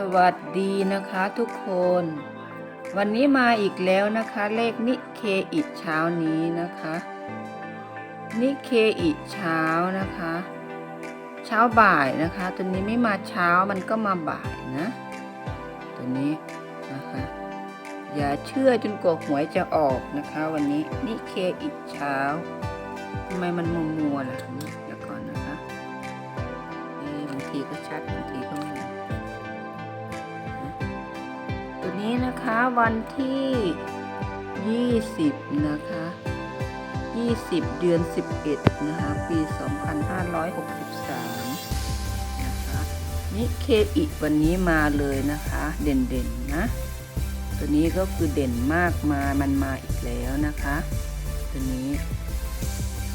สวัสดีนะคะทุกคน วันนี้มาอีกแล้วนะคะเลขนิเคอิเช้านี้นะคะ นิเคอิเช้านะคะ เช้าบ่ายนะคะ ตัวนี้ไม่มาเช้ามันก็มาบ่ายนะ ตัวนี้นะคะ อย่าเชื่อจนกว่าหวยจะออกนะคะ วันนี้นิเคอิเช้าทำไมมันมัวมัวๆล่ะเดี๋ยวก่อนนะคะบางทีก็ชัดบางทีก็ไม่ตัว นี้นะคะวันที่ 20 นะคะ 20 เดือน 11 นะคะ ปี 2563 นะคะนี่เคอิวันนี้มาเลยนะคะ เด่นๆนะ ตัวนี้ก็คือเด่นมากมา มันมาอีกแล้วนะคะ ตัวนี้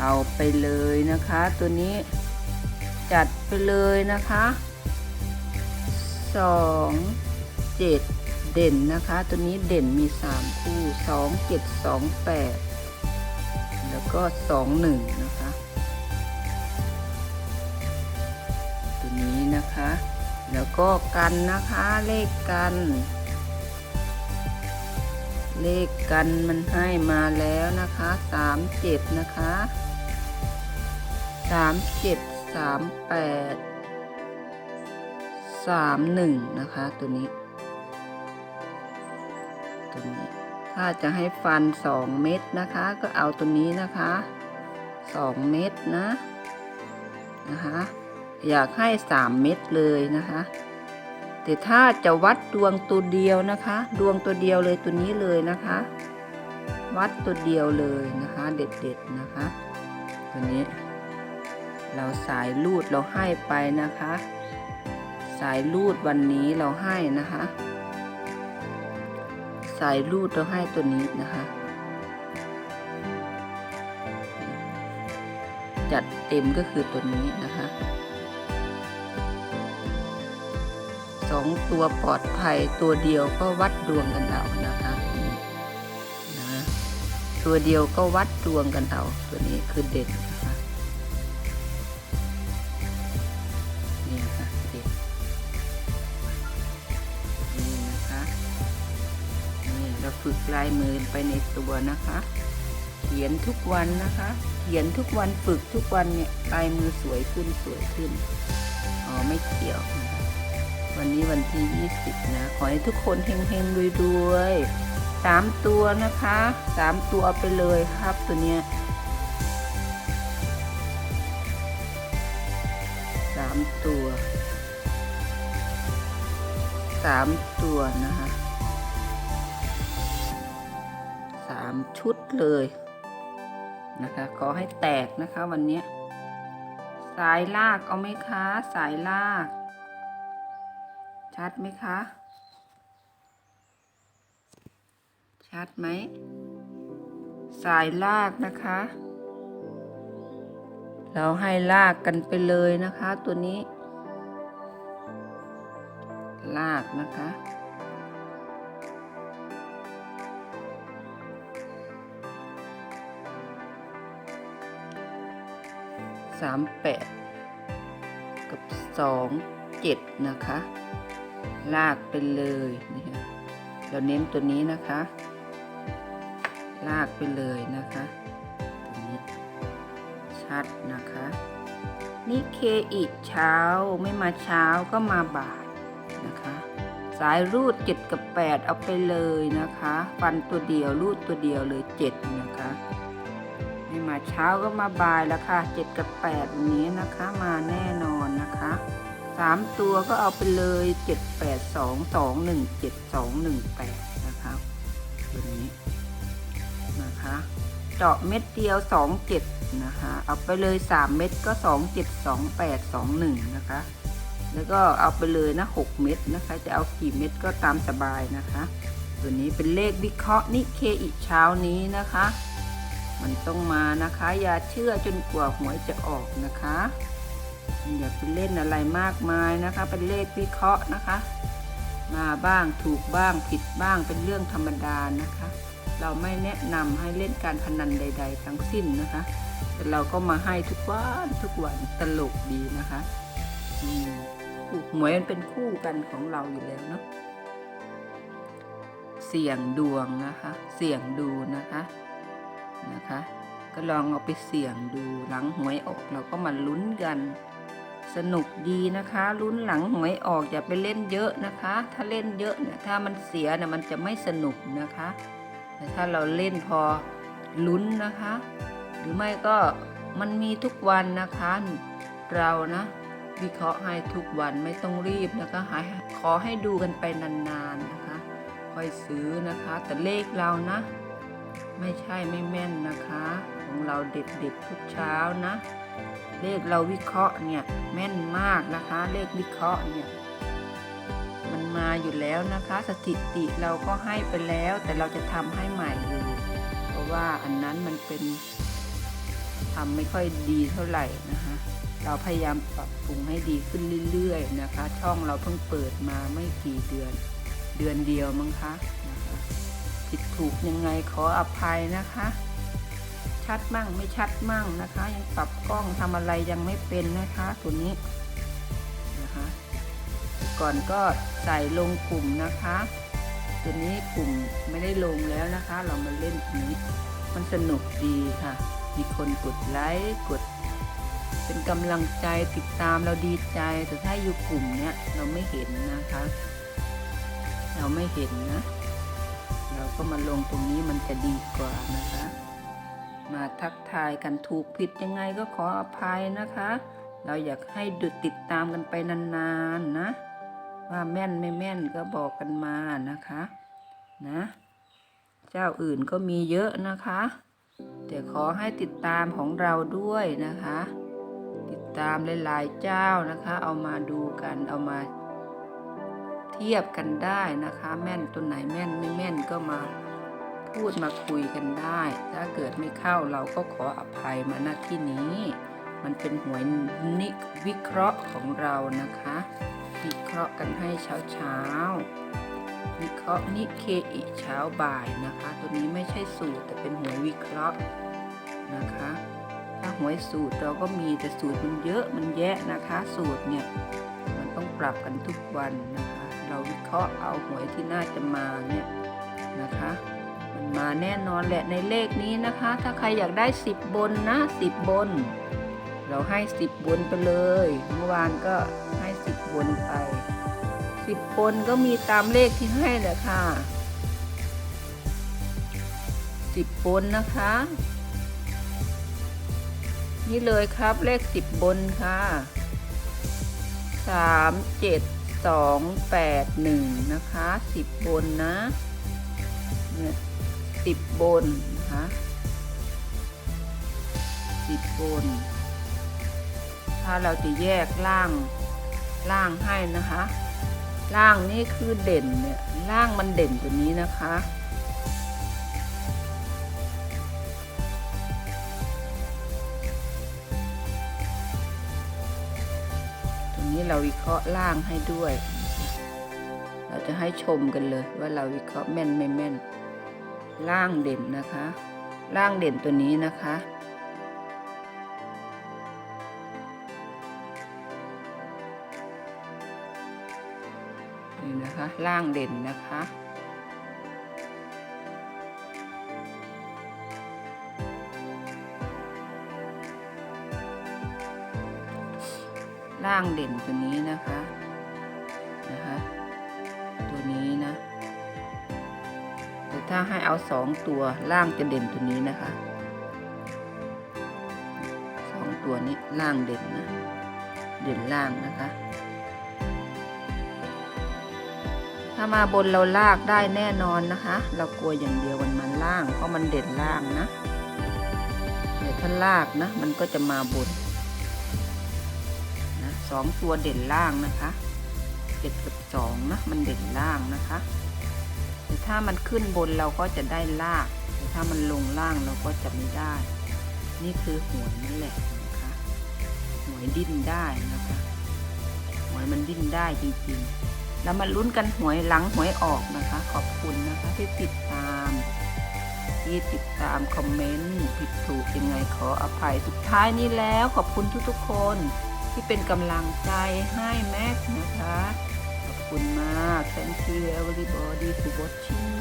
เอาไปเลยนะคะ ตัวนี้จัดไปเลยนะคะสอง เดเด่นนะคะ ตัวนี้เด่นมี 3 คู่ 2 7 2 8 แล้วก็ 2 1 นะคะ ตัวนี้นะคะ แล้วก็กันนะคะเลขกัน เลขกันมันให้มาแล้วนะคะ 3 7 นะคะ 3 7 3 8 3 1 นะคะตัวนี้ ตัวนี้ ถ้าจะให้ฟัน2เม็ดนะคะ ก็เอาตัวนี้นะคะ2เม็ดนะนะคะอยากให้3เม็ดเลยนะคะแต่ถ้าจะวัดดวงตัวเดียวนะคะ ดวงตัวเดียวเลยตัวนี้เลยนะคะ วัดตัวเดียวเลยนะคะ เด็ดๆนะคะ ตัวนี้ เราสายรูดเราให้ไปนะคะ สายรูดวันนี้เราให้นะคะ สายรูดเราให้ตัวนี้นะคะ จัดเต็มก็คือตัวนี้นะคะสองตัวปลอดภัยตัวเดียวก็วัดดวงกันเอานะคะนะตัวเดียวก็วัดดวงกันเอาตัวนี้คือเด่นนะ ฝึกลายมือไปในตัวนะคะ เขียนทุกวันนะคะ เขียนทุกวันฝึกทุกวันเนี่ยลายมือสวยขึ้นสวยขึ้นอ๋อไม่เกี่ยว วันนี้วันที่ 20 นะ ขอให้ทุกคนเฮงๆรวยๆสามตัวนะคะสามตัวไปเลยครับตัวเนี้ยสามตัวสามตัวนะคะามชุดเลยนะคะขอให้แตกนะคะวันนี้ สายลากเอาไหมคะ สายลาก ชัดไหมคะ ชัดไหม สายลากนะคะ เราให้ลากกันไปเลยนะคะตัวนี้ ลากนะคะ สามแปดกับสองเจ็ดนะคะ ลากไปเลยนี่ค่ะเราเน้นตัวนี้นะคะ ลากไปเลยนะคะตัวนี้ชัดนะคะนี่เคอีกเช้าไม่มาเช้าก็มาบ่ายนะคะ สายรูดเจ็ดกับแปดเอาไปเลยนะคะ ฟันตัวเดียวรูดตัวเดียวเลยเจ็ดนะคะ ไม่มาเช้าก็มาบ่ายแล้วค่ะเจ็ดกับแปดนี้นะคะมาแน่นอนนะคะสามตัวก็เอาไปเลยเจ็ดแปดสองสองหนึ่งเจ็ดสองหนึ่งแปดนะคะตัวนี้นะคะเจาะเม็ดเดียวสองเจ็ดนะคะเอาไปเลยสามเม็ดก็สองเจ็ดสองแปดสองหนึ่งนะคะแล้วก็เอาไปเลยนะหกเม็ดนะคะ จะเอากี่เม็ดก็ตามสบายนะคะ ตัวนี้เป็นเลขวิเคราะห์นิเคอีกเช้านี้นะคะ มันต้องมานะคะ อย่าเชื่อจนกว่าหวยจะออกนะคะอย่าไปเล่นอะไรมากมายนะคะ เป็นเลขวิเคราะห์นะคะ มาบ้างถูกบ้างผิดบ้างเป็นเรื่องธรรมดานะคะ เราไม่แนะนำให้เล่นการพนันใด ๆ ทั้งสิ้นนะคะ แต่เราก็มาให้ทุกวันทุกวันตลกดีนะคะอืมคู่หวยมันเป็นคู่กันของเราอยู่แล้วเนาะเสี่ยงดวงนะคะ เสี่ยงดูนะคะ นะคะ ก็ลองเอาไปเสี่ยงดูหลังหวยออกเราก็มาลุ้นกัน สนุกดีนะคะลุ้นหลังหวยออกอย่าไปเล่นเยอะนะคะ ถ้าเล่นเยอะเนี่ยถ้ามันเสียเนี่ยมันจะไม่สนุกนะคะ แต่ถ้าเราเล่นพอลุ้นนะคะ หรือไม่ก็มันมีทุกวันนะคะ เรานะ วิเคราะห์ให้ทุกวันไม่ต้องรีบนะคะขอให้ดูกันไปนานๆนะคะ ค่อยซื้อนะคะ แต่เลขเรานะ ไม่ใช่ไม่แม่นนะคะ ของเราเด็ดๆทุกเช้านะ เลขเราวิเคราะห์เนี่ยแม่นมากนะคะ เลขวิเคราะห์เนี่ยมันมาอยู่แล้วนะคะ สถิติเราก็ให้ไปแล้ว แต่เราจะทำให้ใหม่อยู่ เพราะว่าอันนั้นมันเป็นทำไม่ค่อยดีเท่าไหร่นะคะ เราพยายามปรับปรุงให้ดีขึ้นเรื่อยๆนะคะ ช่องเราเพิ่งเปิดมาไม่กี่เดือน เดือนเดียวมั้งคะนะคะ ถูกยังไงขออภัยนะคะ ชัดมั่งไม่ชัดมั่งนะคะ ยังปรับกล้องทำอะไรยังไม่เป็นนะคะตัวนี้นะคะ ก่อนก็ใส่ลงกลุ่มนะคะ ตัวนี้กลุ่มไม่ได้ลงแล้วนะคะ เรามาเล่นตัวนี้ มันสนุกดีค่ะ มีคนกดไลค์กดเป็นกำลังใจติดตามเราดีใจ แต่ถ้าอยู่กลุ่มเนี้ยเราไม่เห็นนะคะ เราไม่เห็นนะ เราก็มาลงตรงนี้มันจะดีกว่านะคะ มาทักทายกันถูกผิดยังไงก็ขออภัยนะคะ เราอยากให้ดูติดตามกันไปนานๆนะ ว่าแม่นไม่แม่นก็บอกกันมานะคะนะ เจ้าอื่นก็มีเยอะนะคะแต่ขอให้ติดตามของเราด้วยนะคะ ติดตามหลายๆเจ้านะคะ เอามาดูกันเอามา เทียบกันได้นะคะ แม่นตัวไหนแม่นไม่แม่นก็มาพูดมาคุยกันได้ ถ้าเกิดไม่เข้าเราก็ขออภัยมาณที่นี้ มันเป็นหวยนิวิเคราะห์ของเรานะคะ วิเคราะห์กันให้เช้าเช้าวิเคราะห์นิเคอิเช้าบ่ายนะคะ ตัวนี้ไม่ใช่สูตรแต่เป็นหวยวิเคราะห์นะคะ ถ้าหวยสูตรเราก็มีแต่สูตรมันเยอะมันแยะนะคะ สูตรเนี่ยมันต้องปรับกันทุกวันนะคะ เราวิเคราะห์เอาหวยที่น่าจะมาเนี่ยนะคะ มันมาแน่นอนแหละในเลขนี้นะคะ ถ้าใครอยากได้สิบบนนะสิบบน เราให้สิบบนไปเลย เมื่อวานก็ให้สิบบนไปสิบบนก็มีตามเลขที่ให้แหละค่ะสิบบนนะคะนี่เลยครับเลขสิบบนค่ะสา มเจ็ดสองแปดหนึ่งนะคะสิบบนนะเนี่ยสิบบนนะคะสิบบน ถ้าเราจะแยกล่างล่างให้นะคะ ล่างนี่คือเด่นเนี่ยล่างมันเด่นตัวนี้นะคะ นี้เราวิเคราะห์ล่างให้ด้วย เราจะให้ชมกันเลยว่าเราวิเคราะห์แม่นไม่แม่น ล่างเด่นนะคะ ล่างเด่นตัวนี้นะคะ นี่นะคะ ล่างเด่นนะคะางเด่นตัวนี้นะคะนะคะ ตัวนี้นะแต่ถ้าให้เอาสองตัวล่างจะเด่นตัวนี้นะคะสองตัวนี้ล่างเด่นนะเด่นล่างนะคะ ถ้ามาบนเราลากได้แน่นอนนะคะ เรากลัวอย่างเดียวมันมันล่างเพราะมันเด่นล่างนะเดี๋ยวถ้าลากนะมันก็จะมาบน สองตัวเด่นล่างนะคะเจ็ดกับสองนะมันเด่นล่างนะคะแต่ถ้ามันขึ้นบนเราก็จะได้ลากแต่ถ้ามันลงล่างเราก็จะไม่ได้ นี่คือหวยนั่นแหละนะคะหวยดิ้นได้นะคะหวยมันดิ้นได้จริงๆ แล้วมาลุ้นกันหวยหลังหวยออกนะคะ ขอบคุณนะคะที่ติดตามที่ติดตามคอมเมนต์ผิดถูกยังไงขออภัยสุดท้ายนี้แล้วขอบคุณทุกๆคน ที่เป็นกำลังใจให้แม็กนะคะ ขอบคุณมาก thank you everybody for watching bye bye